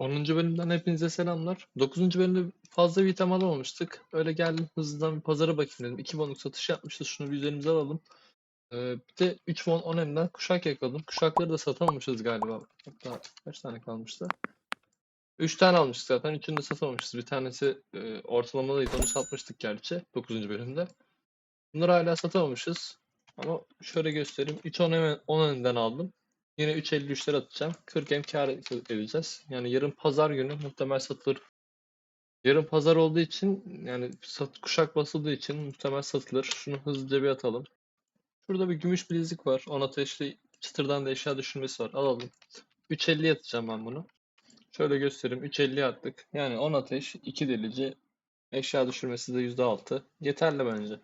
10. bölümden hepinize selamlar. 9. bölümde fazla bir item alamamıştık. Öyle geldim hızlıdan bir pazara bakayım dedim. 2 bonluk satış yapmışız. Şunu bir üzerimize alalım. Ee, bir de 3 won 10 emden kuşak yakaladım. Kuşakları da satamamışız galiba. Hatta kaç tane kalmıştı? 3 tane almıştık zaten. Üçünü de satamamışız. Bir tanesi e, ortalamalıydı. Onu satmıştık gerçi 9. bölümde. Bunları hala satamamışız. Ama şöyle göstereyim. 3 10 em 10 emden aldım. Yine 3.53'ler atacağım. 40 em kar edeceğiz. Yani yarın pazar günü muhtemel satılır. Yarın pazar olduğu için yani sat, kuşak basıldığı için muhtemel satılır. Şunu hızlıca bir atalım. Şurada bir gümüş bilezik var. 10 ateşli çıtırdan da eşya düşürmesi var. Alalım. 3.50 atacağım ben bunu. Şöyle göstereyim. 3.50 attık. Yani 10 ateş, 2 delici, eşya düşürmesi de %6. Yeterli bence.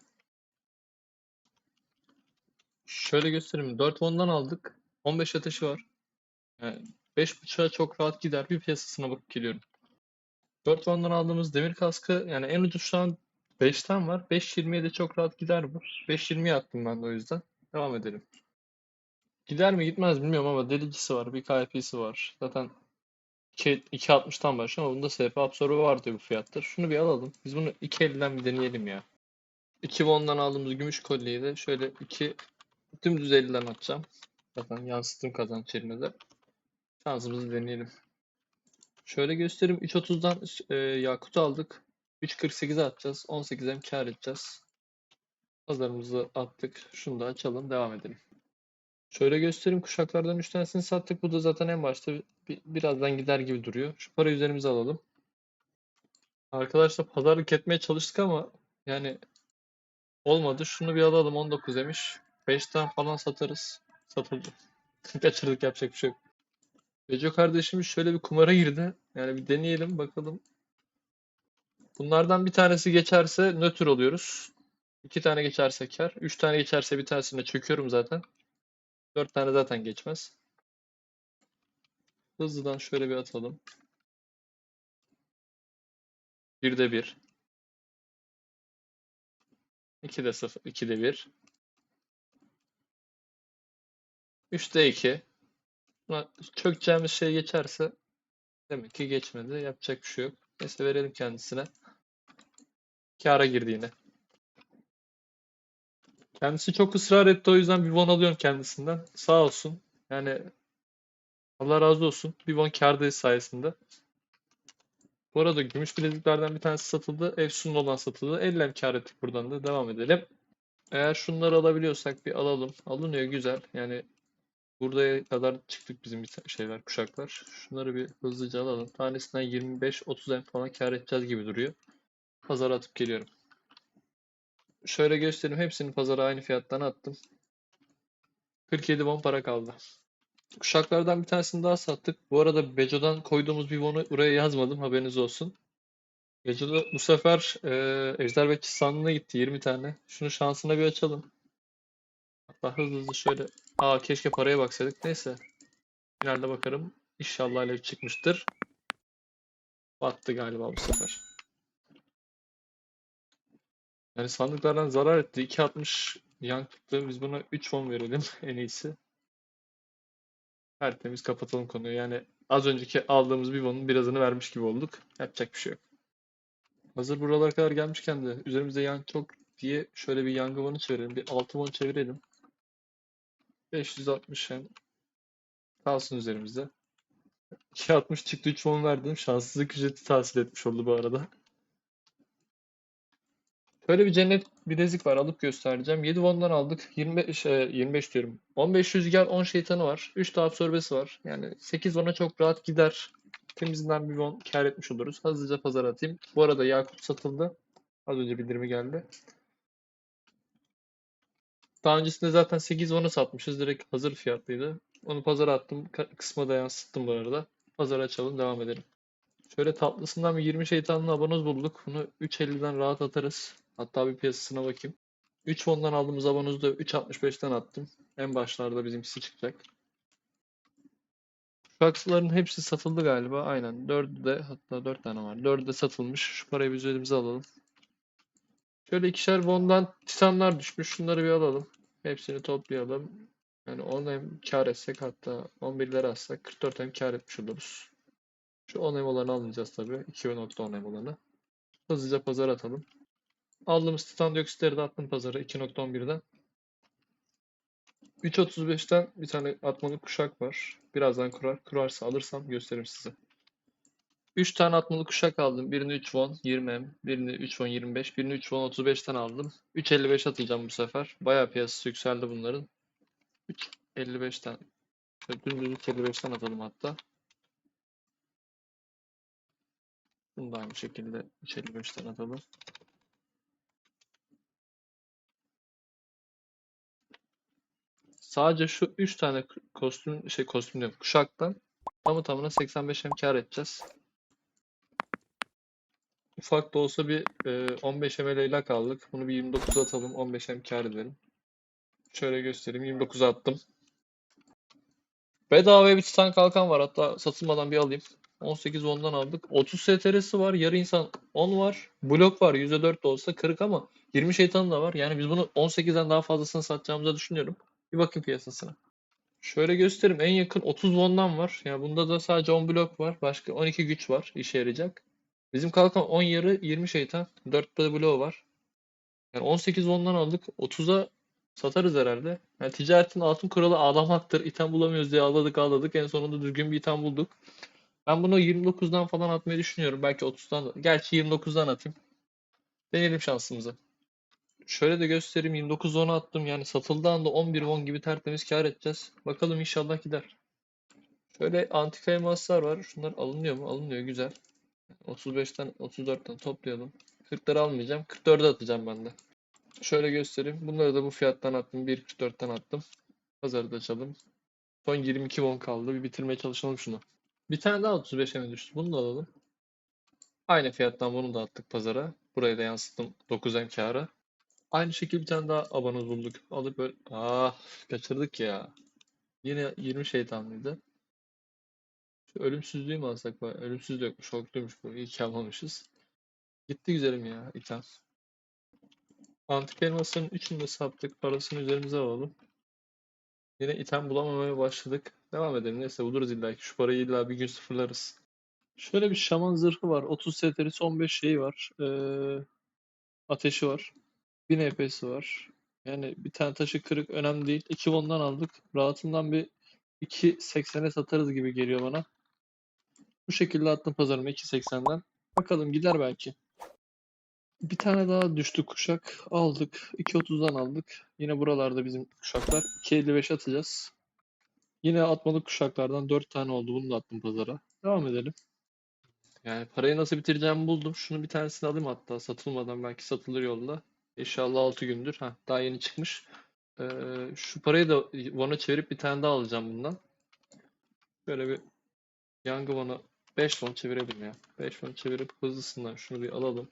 Şöyle göstereyim. 4 won'dan aldık. 15 ateşi var. Yani 5.5'a çok rahat gider. Bir piyasasına bakıp geliyorum. 4 won'dan aldığımız demir kaskı yani en ucuz şu an 5'ten var. 5.20'ye de çok rahat gider bu. 5.20'ye attım ben de o yüzden. Devam edelim. Gider mi gitmez bilmiyorum ama delicisi var. Bir KP'si var. Zaten 2.60'tan başlıyor ama bunda SP absorbe var diyor bu fiyattır. Şunu bir alalım. Biz bunu 2.50'den bir deneyelim ya. 2 won'dan aldığımız gümüş kolyeyi de şöyle 2 dümdüz 50'den atacağım. Zaten yansıttım kazanç yerine de. Şansımızı deneyelim. Şöyle göstereyim. 3.30'dan e, Yakut aldık. 3.48'e atacağız. 18'e kar edeceğiz. Pazarımızı attık. Şunu da açalım. Devam edelim. Şöyle göstereyim. Kuşaklardan 3 tanesini sattık. Bu da zaten en başta bir, birazdan gider gibi duruyor. Şu para üzerimize alalım. Arkadaşlar pazarlık etmeye çalıştık ama yani olmadı. Şunu bir alalım. 19 demiş. 5'ten falan satarız. Satıldı. Kaçırdık yapacak bir şey yok. Beco kardeşimiz şöyle bir kumara girdi. Yani bir deneyelim bakalım. Bunlardan bir tanesi geçerse nötr oluyoruz. İki tane geçerse kar. Üç tane geçerse bir tanesine çöküyorum zaten. Dört tane zaten geçmez. Hızlıdan şöyle bir atalım. Bir de bir. İki de sıfır. İki de bir. Üçte iki. Buna çökeceğimiz şey geçerse demek ki geçmedi. Yapacak bir şey yok. Neyse verelim kendisine. Kâra girdi yine. Kendisi çok ısrar etti o yüzden bir won alıyorum kendisinden. Sağ olsun. Yani Allah razı olsun. Bir won kârdayız sayesinde. Bu arada gümüş bileziklerden bir tanesi satıldı. Efsun'un olan satıldı. 50 kâr ettik buradan da. Devam edelim. Eğer şunları alabiliyorsak bir alalım. Alınıyor güzel. Yani Buraya kadar çıktık bizim bir şeyler, kuşaklar. Şunları bir hızlıca alalım. Tanesinden 25-30 em falan kar edeceğiz gibi duruyor. Pazara atıp geliyorum. Şöyle göstereyim. Hepsini pazara aynı fiyattan attım. 47 won para kaldı. Kuşaklardan bir tanesini daha sattık. Bu arada Beco'dan koyduğumuz bir won'u buraya yazmadım. Haberiniz olsun. Beco'da bu sefer e, Ejder Bekçi sandığına gitti 20 tane. Şunu şansına bir açalım. Hatta hızlı hızlı şöyle. Aa keşke paraya baksaydık. Neyse. Finalde bakarım. İnşallah alev çıkmıştır. Battı galiba bu sefer. Yani sandıklardan zarar etti. 2.60 yan çıktı. Biz buna 3 won verelim en iyisi. Tertemiz kapatalım konuyu. Yani az önceki aldığımız bir won'un birazını vermiş gibi olduk. Yapacak bir şey yok. Hazır buralara kadar gelmişken de üzerimizde yan çok diye şöyle bir yangı won'u çevirelim. Bir 6 won çevirelim. 560 hem kalsın üzerimizde. 260 çıktı 3 won verdim. Şanssızlık ücreti tahsil etmiş oldu bu arada. Böyle bir cennet bilezik var alıp göstereceğim. 7 won'dan aldık. 25 25 diyorum. 15 rüzgar 10 şeytanı var. 3 de absorbesi var. Yani 8 won'a çok rahat gider. Temizinden bir won kar etmiş oluruz. Hızlıca pazara atayım. Bu arada Yakup satıldı. Az önce bildirimi geldi. Daha öncesinde zaten 8 won'a satmışız. Direkt hazır fiyatlıydı. Onu pazara attım. Kısma da yansıttım bu arada. Pazara açalım. Devam edelim. Şöyle tatlısından bir 20 şeytanlı abonoz bulduk. Bunu 3.50'den rahat atarız. Hatta bir piyasasına bakayım. 3 fondan aldığımız abonozu da 3.65'ten attım. En başlarda bizimkisi çıkacak. Şu hepsi satıldı galiba. Aynen. 4'ü de hatta 4 tane var. 4'ü de satılmış. Şu parayı biz elimize alalım. Şöyle ikişer won'dan titanlar düşmüş. Şunları bir alalım. Hepsini toplayalım. Yani 10 hem kar etsek hatta 11'lere atsak 44 hem kar etmiş oluruz. Şu 10 olanı almayacağız tabii. 2.10 olanı. Hızlıca pazara atalım. Aldığımız titan dioksitleri de attım pazara 2.11'den. 3.35'ten bir tane atmalık kuşak var. Birazdan kurar. Kurarsa alırsam gösteririm size. 3 tane atmalık kuşak aldım. Birini 3 won 20M, birini 3 won 25, birini 3 won 35'ten aldım. 3.55 atacağım bu sefer. Bayağı piyasası yükseldi bunların. 3.55'ten şöyle dümdüz 3.55'ten atalım hatta. Bunu da aynı şekilde 3.55'ten atalım. Sadece şu 3 tane kostüm şey kostüm diyorum kuşaktan tamı tamına 85 hem kar edeceğiz. Ufak da olsa bir e, 15 ml ilak aldık. Bunu bir 29 atalım 15 hem kar edelim. Şöyle göstereyim 29 attım. Bedavaya bir titan kalkan var hatta satılmadan bir alayım. 18 ondan aldık. 30 STR'si var. Yarı insan 10 var. Blok var. %4 de olsa kırık ama 20 şeytanı da var. Yani biz bunu 18'den daha fazlasını satacağımızı düşünüyorum. Bir bakın piyasasına. Şöyle göstereyim. En yakın 30 won'dan var. Yani bunda da sadece 10 blok var. Başka 12 güç var. işe yarayacak. Bizim kalkan 10 yarı 20 şeytan. 4 de bloğu var. Yani 18 won'dan aldık. 30'a satarız herhalde. Yani ticaretin altın kuralı ağlamaktır. İtem bulamıyoruz diye ağladık ağladık. En sonunda düzgün bir item bulduk. Ben bunu 29'dan falan atmayı düşünüyorum. Belki 30'dan da. Gerçi 29'dan atayım. Deneyelim şansımızı. Şöyle de göstereyim. 29 won attım. Yani satıldığı anda 11 won gibi tertemiz kar edeceğiz. Bakalım inşallah gider. Şöyle antika elmaslar var. Şunlar alınıyor mu? Alınıyor. Güzel. 35'ten 34'ten toplayalım. 40'ları almayacağım. 44'e atacağım ben de. Şöyle göstereyim. Bunları da bu fiyattan attım. 1.44'ten attım. Pazarı da açalım. Son 22 won kaldı. Bir bitirmeye çalışalım şunu. Bir tane daha 35'e düştü. Bunu da alalım. Aynı fiyattan bunu da attık pazara. Buraya da yansıttım 9M kâra. Aynı şekilde bir tane daha abanoz bulduk. Alıp böyle... Ah kaçırdık ya. Yine 20 şeytanlıydı. Ölümsüzlüğü mü alsak? Bak, Ölümsüz de yokmuş. Şokluymuş bu. İyi ki almamışız. Gitti güzelim ya. item. Antik elmasların üçünü de sattık. Parasını üzerimize alalım. Yine item bulamamaya başladık. Devam edelim. Neyse buluruz illa ki. Şu parayı illa bir gün sıfırlarız. Şöyle bir şaman zırhı var. 30 STR'si 15 şeyi var. Ee, ateşi var. 1000 EP'si var. Yani bir tane taşı kırık önemli değil. 2 won'dan aldık. Rahatından bir 2.80'e satarız gibi geliyor bana. Bu şekilde attım pazarıma 2.80'den. Bakalım gider belki. Bir tane daha düştü kuşak. Aldık. 2.30'dan aldık. Yine buralarda bizim kuşaklar. 2.55 atacağız. Yine atmalık kuşaklardan 4 tane oldu. Bunu da attım pazara. Devam edelim. Yani parayı nasıl bitireceğimi buldum. Şunu bir tanesini alayım hatta satılmadan belki satılır yolda. İnşallah 6 gündür. Ha, daha yeni çıkmış. Ee, şu parayı da Van'a çevirip bir tane daha alacağım bundan. Böyle bir Yangı Van'a 5 Van çevirelim ya. 5 Van çevirip hızlısından şunu bir alalım.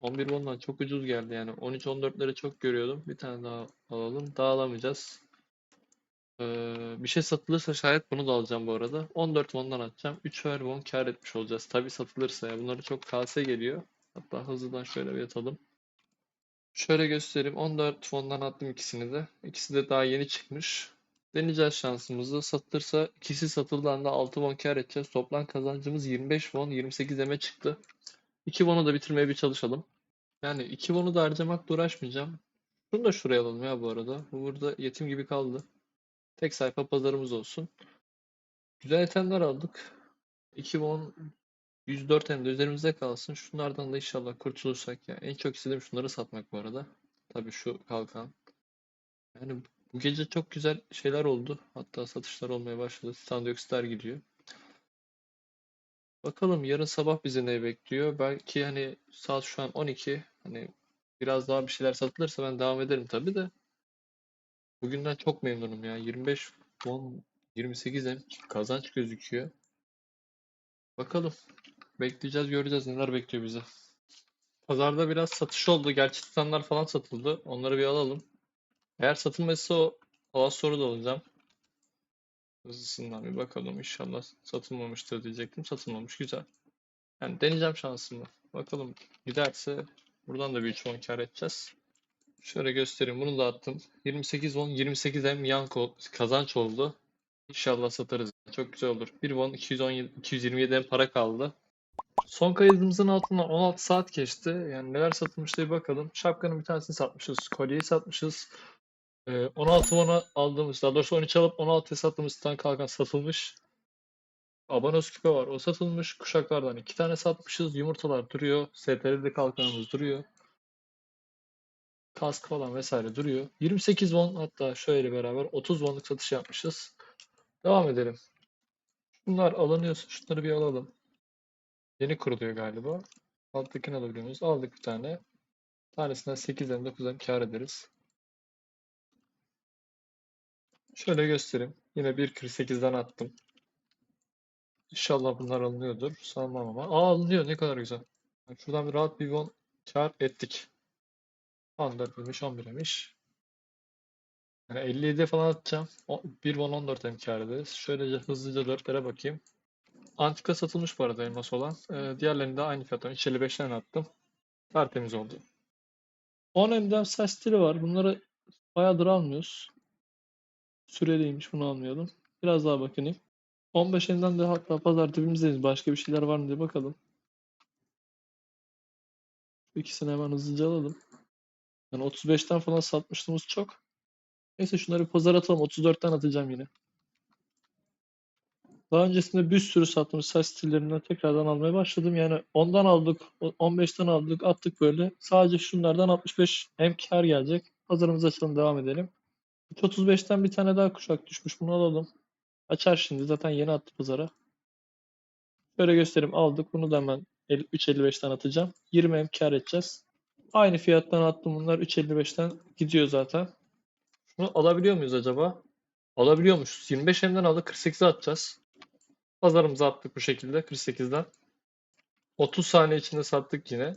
11 Van'dan çok ucuz geldi yani. 13-14'leri çok görüyordum. Bir tane daha alalım. Daha alamayacağız. Ee, bir şey satılırsa şayet bunu da alacağım bu arada. 14 won'dan atacağım. 3 ver won kar etmiş olacağız. Tabi satılırsa ya. Bunları çok kase geliyor. Hatta hızlıdan şöyle bir atalım. Şöyle göstereyim. 14 won'dan attım ikisini de. İkisi de daha yeni çıkmış. Deneyeceğiz şansımızı. Satılırsa ikisi satıldığında 6 won kar edeceğiz. Toplam kazancımız 25 won 28 eme çıktı. 2 won'u da bitirmeye bir çalışalım. Yani 2 won'u da harcamakla uğraşmayacağım. Şunu da şuraya alalım ya bu arada. Bu burada yetim gibi kaldı. Tek sayfa pazarımız olsun. Güzel itemler aldık. 2010 104 hem de üzerimizde kalsın. Şunlardan da inşallah kurtulursak ya. En çok istediğim şunları satmak bu arada. Tabii şu kalkan. Yani bu gece çok güzel şeyler oldu. Hatta satışlar olmaya başladı. Standioksitler gidiyor. Bakalım yarın sabah bizi ne bekliyor? Belki hani saat şu an 12. Hani biraz daha bir şeyler satılırsa ben devam ederim tabii de. Bugünden çok memnunum ya. 25 won 28 hem kazanç gözüküyor. Bakalım. Bekleyeceğiz, göreceğiz neler bekliyor bizi. Pazarda biraz satış oldu. Gerçi titanlar falan satıldı. Onları bir alalım. Eğer satılmazsa o hava soru da alacağım. Hızlısından bir bakalım. İnşallah satılmamıştır diyecektim. Satılmamış. Güzel. Yani deneyeceğim şansımı. Bakalım giderse buradan da bir 3 won kar edeceğiz. Şöyle göstereyim. Bunu da attım. 28 won 28 hem yan kazanç oldu. İnşallah satarız. Çok güzel olur. Bir won 217 227'den para kaldı. Son kaydımızın altından 16 saat geçti. Yani neler satılmış diye bakalım. Şapkanın bir tanesini satmışız. Kolyeyi satmışız. Ee, 16 won'a aldığımız, daha doğrusu 13 alıp 16'ya sattığımız tane kalkan satılmış. Abanos küpe var. O satılmış. Kuşaklardan iki tane satmışız. Yumurtalar duruyor. STR'de kalkanımız duruyor. Kask falan vesaire duruyor. 28 won hatta şöyle beraber 30 wonluk satış yapmışız. Devam edelim. Bunlar alınıyorsa şunları bir alalım. Yeni kuruluyor galiba. Alttakini alabiliyor muyuz? Aldık bir tane. Tanesinden 8'den 9'dan kar ederiz. Şöyle göstereyim. Yine 1.48'den attım. İnşallah bunlar alınıyordur. Sanmam ama. Aa alınıyor. Ne kadar güzel. Yani şuradan bir rahat bir won kar ettik. 14'miş 11'miş. Yani 57'ye falan atacağım. O- Bir won 14 hem kar ederiz. Şöylece hızlıca 4'lere bakayım. Antika satılmış bu arada elmas olan. Ee, diğerlerini de aynı fiyattan 355'ten attım. Tertemiz oldu. 10 M'den saç stili var. Bunları bayağıdır almıyoruz. Süreliymiş bunu almayalım. Biraz daha bakayım. 15 M'den de hatta pazar dibimizdeyiz. Başka bir şeyler var mı diye bakalım. İkisini hemen hızlıca alalım. Yani 35'ten falan satmıştığımız çok. Neyse şunları bir pazara atalım. 34'ten atacağım yine. Daha öncesinde bir sürü sattığımız saç stillerinden tekrardan almaya başladım. Yani ondan aldık, o- 15'ten aldık, attık böyle. Sadece şunlardan 65 hem kar gelecek. Pazarımızı açalım, devam edelim. 35'ten bir tane daha kuşak düşmüş. Bunu alalım. Açar şimdi. Zaten yeni attı pazara. Şöyle göstereyim. Aldık. Bunu da hemen el- 3.55'ten atacağım. 20 hem kar edeceğiz. Aynı fiyattan attım bunlar. 3.55'ten gidiyor zaten. Şunu alabiliyor muyuz acaba? Alabiliyormuşuz. 25 hemden aldık. 48'e atacağız. Pazarımıza attık bu şekilde 48'den. 30 saniye içinde sattık yine.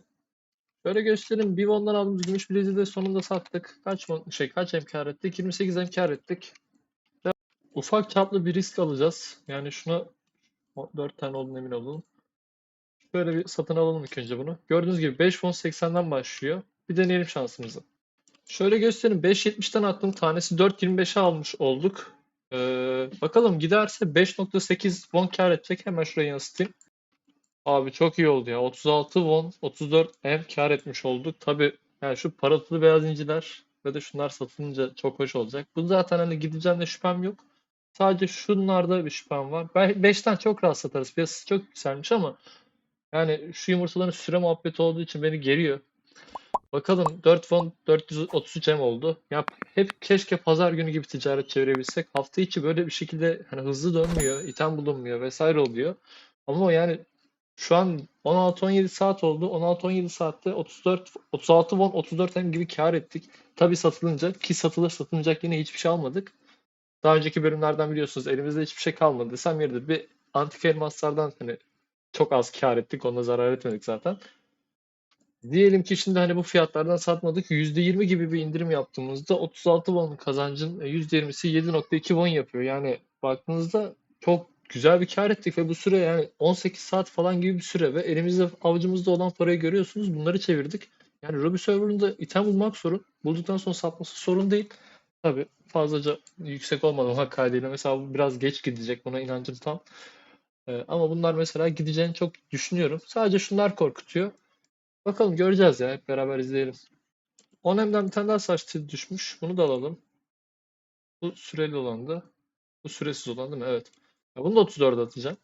Şöyle göstereyim. Bir won'dan aldığımız gümüş bileziği de sonunda sattık. Kaç şey kaç hem ettik? 28 hem ettik. Ufak çaplı bir risk alacağız. Yani şuna 4 tane olduğuna emin olalım. Şöyle bir satın alalım ilk önce bunu. Gördüğünüz gibi 5 won 80'den başlıyor. Bir deneyelim şansımızı. Şöyle göstereyim. 5.70'ten attım. Tanesi 4.25'e almış olduk. Ee, bakalım giderse 5.8 won kar edecek. Hemen şuraya yansıtayım. Abi çok iyi oldu ya. 36 won, 34 M kar etmiş olduk. Tabii yani şu parıltılı beyaz inciler ve de şunlar satılınca çok hoş olacak. Bu zaten hani gideceğim de şüphem yok. Sadece şunlarda bir şüphem var. Ben 5'ten çok rahat satarız. Piyasası çok yükselmiş ama yani şu yumurtaların süre muhabbeti olduğu için beni geriyor. Bakalım 4 fon 433 M oldu. Ya hep keşke pazar günü gibi ticaret çevirebilsek. Hafta içi böyle bir şekilde hani hızlı dönmüyor, item bulunmuyor vesaire oluyor. Ama yani şu an 16-17 saat oldu. 16-17 saatte 34 36 won 34 M gibi kar ettik. Tabii satılınca ki satılır satılmayacak yine hiçbir şey almadık. Daha önceki bölümlerden biliyorsunuz elimizde hiçbir şey kalmadı desem yeridir. Bir antika elmaslardan hani çok az kar ettik. Ona zarar etmedik zaten. Diyelim ki şimdi hani bu fiyatlardan satmadık. %20 gibi bir indirim yaptığımızda 36 won kazancın %20'si 7.2 won yapıyor. Yani baktığınızda çok güzel bir kar ettik ve bu süre yani 18 saat falan gibi bir süre ve elimizde avucumuzda olan parayı görüyorsunuz. Bunları çevirdik. Yani Ruby server'ında item bulmak sorun. Bulduktan sonra satması sorun değil. Tabii fazlaca yüksek olmamak kaydıyla mesela bu biraz geç gidecek. Buna inancım tam. Ee, ama bunlar mesela gideceğini çok düşünüyorum. Sadece şunlar korkutuyor. Bakalım göreceğiz ya. Hep beraber izleyelim. 10M'den bir tane daha saç teli düşmüş. Bunu da alalım. Bu süreli olandı. Bu süresiz olan değil mi? Evet. Ya bunu da 34'e atacağım.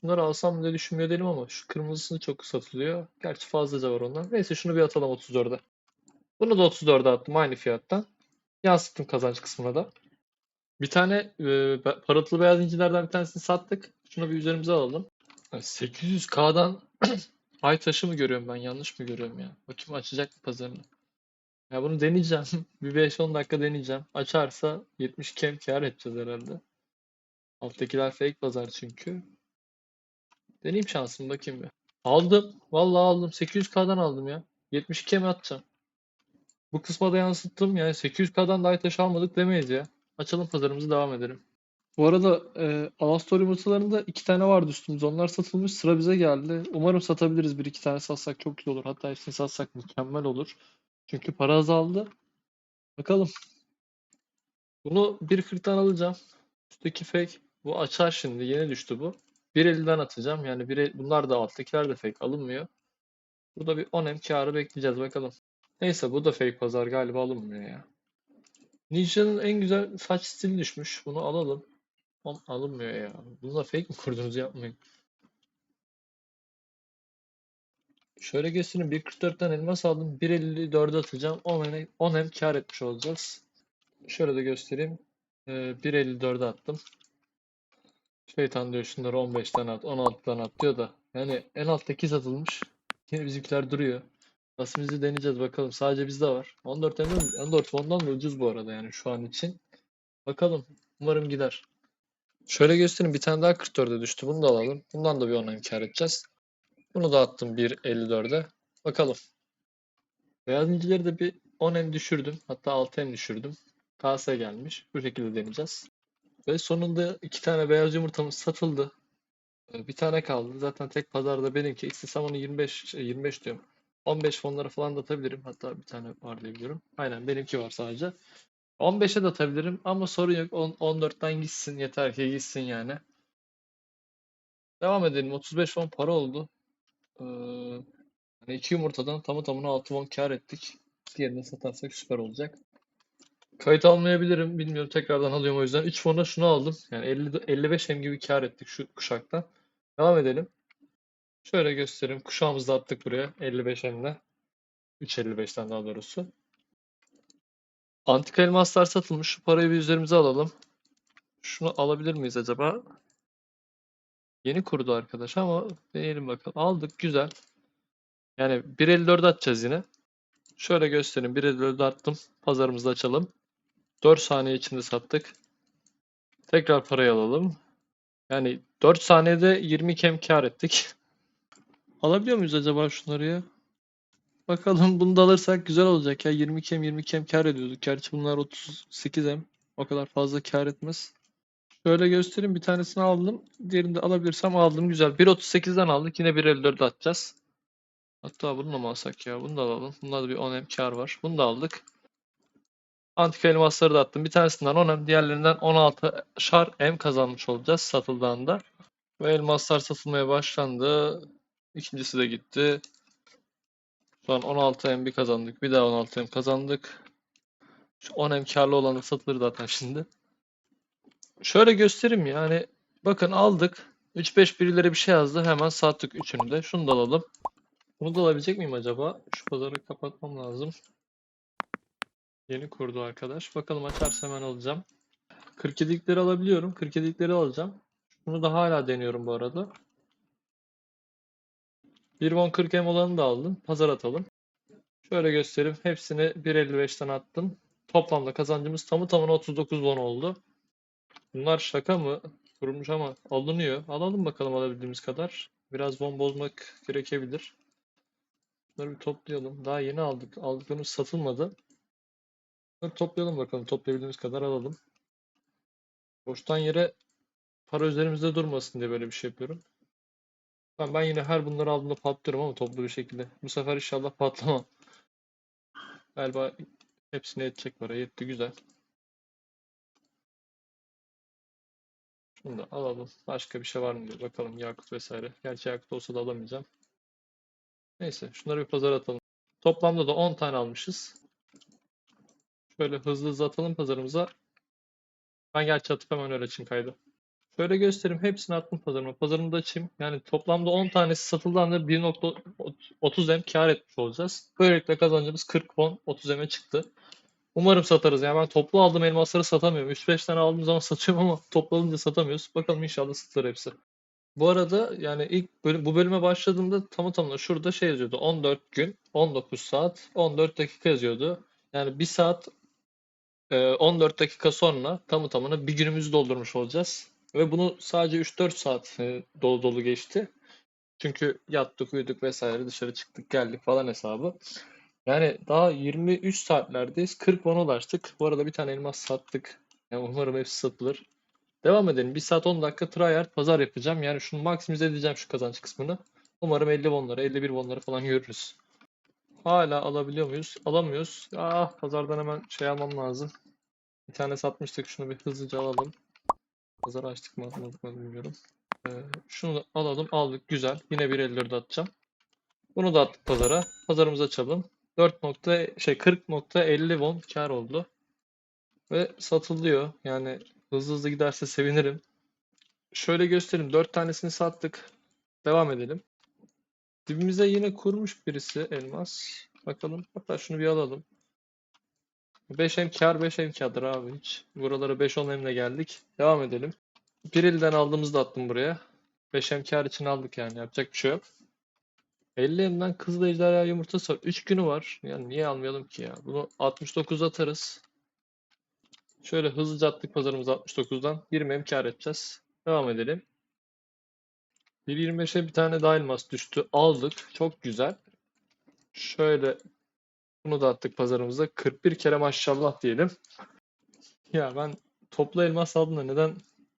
Şunları alsam diye düşünmüyor değilim ama şu kırmızısı çok satılıyor. Gerçi fazlaca var ondan. Neyse şunu bir atalım 34'e. Bunu da 34'e attım aynı fiyattan. Yansıttım kazanç kısmına da. Bir tane e, parıltılı beyaz incilerden bir tanesini sattık. Şunu bir üzerimize alalım. 800K'dan ay taşı mı görüyorum ben? Yanlış mı görüyorum ya? Bakayım açacak mı pazarını? Ya bunu deneyeceğim. Bir 5-10 dakika deneyeceğim. Açarsa 70 kem kar edeceğiz herhalde. Alttakiler fake pazar çünkü. Deneyeyim şansımı bakayım bir. Aldım. Vallahi aldım. 800K'dan aldım ya. 72 mi atacağım? Bu kısma da yansıttım. Yani 800K'dan da ay taşı almadık demeyiz ya. Açalım pazarımızı devam edelim. Bu arada e, Alastor yumurtalarında iki tane vardı üstümüzde. Onlar satılmış. Sıra bize geldi. Umarım satabiliriz. Bir iki tane satsak çok güzel olur. Hatta hepsini satsak mükemmel olur. Çünkü para azaldı. Bakalım. Bunu 1.40'dan alacağım. Üstteki fake. Bu açar şimdi. Yeni düştü bu. 1.50'den atacağım. Yani 1, bunlar da alttakiler de fake alınmıyor. Burada bir 10M karı bekleyeceğiz bakalım. Neyse bu da fake pazar galiba alınmıyor ya. Ninja'nın en güzel saç stili düşmüş. Bunu alalım. Alınmıyor ya. Bunu da fake mi kurdunuz yapmayın. Şöyle göstereyim. 1.44'ten elmas aldım. 1.54'e atacağım. 10M, 10M kar etmiş olacağız. Şöyle de göstereyim. Ee, 1.54'e attım. Şeytan diyor şunları 15'ten at, 16'dan at diyor da. Yani en alttaki satılmış. Yine bizimkiler duruyor. Nasibimizi deneyeceğiz bakalım. Sadece bizde var. 14 M 14 fondan da ucuz bu arada yani şu an için. Bakalım. Umarım gider. Şöyle göstereyim. Bir tane daha 44'e düştü. Bunu da alalım. Bundan da bir 10 kar edeceğiz. Bunu da attım 1.54'e. Bakalım. Beyaz incileri de bir 10 M düşürdüm. Hatta 6 M düşürdüm. KS gelmiş. Bu şekilde deneyeceğiz. Ve sonunda iki tane beyaz yumurtamız satıldı. Ee, Bir tane kaldı. Zaten tek pazarda benimki. İstesem onu 25, şey, 25 diyorum. 15 fonlara falan da atabilirim. Hatta bir tane var diye biliyorum. Aynen benimki var sadece. 15'e de atabilirim ama sorun yok. 10, 14'ten gitsin. Yeter ki gitsin yani. Devam edelim. 35 fon para oldu. Ee, hani iki yumurtadan tamı tamına 6 fon kar ettik. Diğerini satarsak süper olacak. Kayıt almayabilirim. Bilmiyorum tekrardan alıyorum o yüzden. 3 fona şunu aldım. Yani 50, 55 hem gibi kar ettik şu kuşaktan. Devam edelim. Şöyle göstereyim. Kuşağımızı da attık buraya. 55 hemle. 3.55'ten daha doğrusu. Antika elmaslar satılmış. Şu parayı bir üzerimize alalım. Şunu alabilir miyiz acaba? Yeni kurdu arkadaş ama deneyelim bakalım. Aldık güzel. Yani 1.54 atacağız yine. Şöyle göstereyim. 1.54 attım. Pazarımızı açalım. 4 saniye içinde sattık. Tekrar parayı alalım. Yani 4 saniyede 20 kem kar ettik. Alabiliyor muyuz acaba şunları ya? Bakalım bunu da alırsak güzel olacak ya. 20 kem 20 kem kar ediyorduk. Gerçi bunlar 38 em. O kadar fazla kar etmez. Şöyle göstereyim. Bir tanesini aldım. Diğerini de alabilirsem aldım. Güzel. 1.38'den aldık. Yine 1.54 atacağız. Hatta bunu da mı alsak ya? Bunu da alalım. Bunda da bir 10 em kar var. Bunu da aldık. Antika elmasları da attım. Bir tanesinden 10 em, diğerlerinden 16 şar em kazanmış olacağız satıldığında. Ve elmaslar satılmaya başlandı. İkincisi de gitti. Şu an 16 M bir kazandık. Bir daha 16 M kazandık. Şu 10 M karlı olanı satılır zaten şimdi. Şöyle göstereyim yani. Bakın aldık. 3-5 birileri bir şey yazdı. Hemen sattık üçünü de. Şunu da alalım. Bunu da alabilecek miyim acaba? Şu pazarı kapatmam lazım. Yeni kurdu arkadaş. Bakalım açarsa hemen alacağım. 47'likleri alabiliyorum. 47'likleri alacağım. Bunu da hala deniyorum bu arada. 1 won 40 M olanı da aldım. Pazar atalım. Şöyle göstereyim. Hepsini 1.55'ten attım. Toplamda kazancımız tamı tamına 39 won oldu. Bunlar şaka mı? Kurulmuş ama alınıyor. Alalım bakalım alabildiğimiz kadar. Biraz won bozmak gerekebilir. Bunları bir toplayalım. Daha yeni aldık. Aldıklarımız satılmadı. Bunları toplayalım bakalım. Toplayabildiğimiz kadar alalım. Boştan yere para üzerimizde durmasın diye böyle bir şey yapıyorum. Ben, ben yine her bunları aldığımda patlıyorum ama toplu bir şekilde. Bu sefer inşallah patlamam. Galiba hepsine yetecek para. Yetti güzel. Şunu da alalım. Başka bir şey var mı diye bakalım. Yakut vesaire. Gerçi yakut olsa da alamayacağım. Neyse şunları bir pazara atalım. Toplamda da 10 tane almışız. Şöyle hızlı hızlı atalım pazarımıza. Ben gerçi atıp hemen öyle açayım kaydı. Şöyle göstereyim. Hepsini attım pazarıma. Pazarımı da açayım. Yani toplamda 10 tanesi satıldığında 1.30 M kar etmiş olacağız. Böylelikle kazancımız 40 won 30 M'e çıktı. Umarım satarız. Yani ben toplu aldığım elmasları satamıyorum. 3-5 tane aldığım zaman satıyorum ama toplanınca satamıyoruz. Bakalım inşallah satılır hepsi. Bu arada yani ilk bölüm, bu bölüme başladığımda tamı tamına şurada şey yazıyordu. 14 gün, 19 saat, 14 dakika yazıyordu. Yani 1 saat e, 14 dakika sonra tamı tamına bir günümüzü doldurmuş olacağız. Ve bunu sadece 3-4 saat e, dolu dolu geçti. Çünkü yattık, uyuduk vesaire dışarı çıktık, geldik falan hesabı. Yani daha 23 saatlerdeyiz. 40 won'a ulaştık. Bu arada bir tane elmas sattık. Yani umarım hepsi satılır. Devam edelim. 1 saat 10 dakika tryhard pazar yapacağım. Yani şunu maksimize edeceğim şu kazanç kısmını. Umarım 50 won'ları, 51 won'ları falan görürüz. Hala alabiliyor muyuz? Alamıyoruz. Ah pazardan hemen şey almam lazım. Bir tane satmıştık. Şunu bir hızlıca alalım. Pazar açtık mı atmadık mı bilmiyorum. Ee, şunu da alalım. Aldık. Güzel. Yine 1.54'de atacağım. Bunu da attık pazara. Pazarımızı açalım. 4 nokta şey 40.50 won kar oldu. Ve satılıyor. Yani hızlı hızlı giderse sevinirim. Şöyle göstereyim. 4 tanesini sattık. Devam edelim. Dibimize yine kurmuş birisi elmas. Bakalım. Hatta şunu bir alalım. 5 hem kar 5 hem kadır abi hiç. Buralara 5-10 hemle geldik. Devam edelim. Piril'den aldığımızı da attım buraya. 5 hem kar için aldık yani. Yapacak bir şey yok. 50 hemden Kızıl Ejderha yumurtası var. 3 günü var. Yani niye almayalım ki ya? Bunu 69 atarız. Şöyle hızlıca attık pazarımızı 69'dan. 20 hem kar edeceğiz. Devam edelim. 1.25'e bir tane daha elmas düştü. Aldık. Çok güzel. Şöyle bunu da attık pazarımıza. 41 kere maşallah diyelim. Ya ben toplu elmas aldığımda neden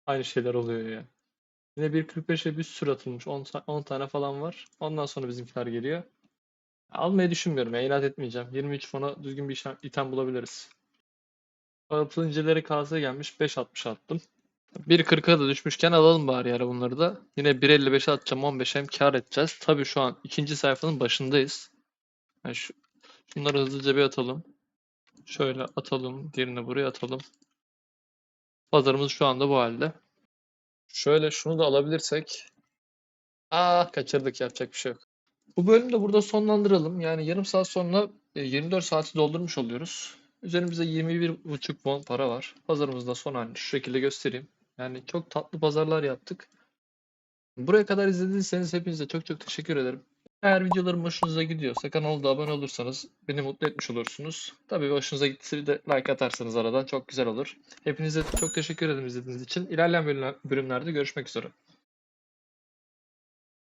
aynı şeyler oluyor ya? Yine 1.45'e bir sürü atılmış. 10, ta- 10 tane falan var. Ondan sonra bizimkiler geliyor. Almayı düşünmüyorum ya. inat etmeyeceğim. 23 fona düzgün bir işlem, item bulabiliriz. İncileri kase gelmiş. 5.60 attım. 1.40'a da düşmüşken alalım bari ara bunları da. Yine 1.55'e atacağım. 15 hem kar edeceğiz. Tabii şu an ikinci sayfanın başındayız. Yani şu, şunları hızlıca bir atalım. Şöyle atalım. Diğerini buraya atalım. Pazarımız şu anda bu halde. Şöyle şunu da alabilirsek. Aa kaçırdık yapacak bir şey yok. Bu bölümü de burada sonlandıralım. Yani yarım saat sonra e, 24 saati doldurmuş oluyoruz. Üzerimizde 21,5 won para var. Pazarımızda son halini şu şekilde göstereyim. Yani çok tatlı pazarlar yaptık. Buraya kadar izlediyseniz hepinize çok çok teşekkür ederim. Eğer videolarım hoşunuza gidiyorsa kanala da abone olursanız beni mutlu etmiş olursunuz. Tabii hoşunuza bir de like atarsanız aradan çok güzel olur. Hepinize çok teşekkür ederim izlediğiniz için. İlerleyen bölümler- bölümlerde görüşmek üzere.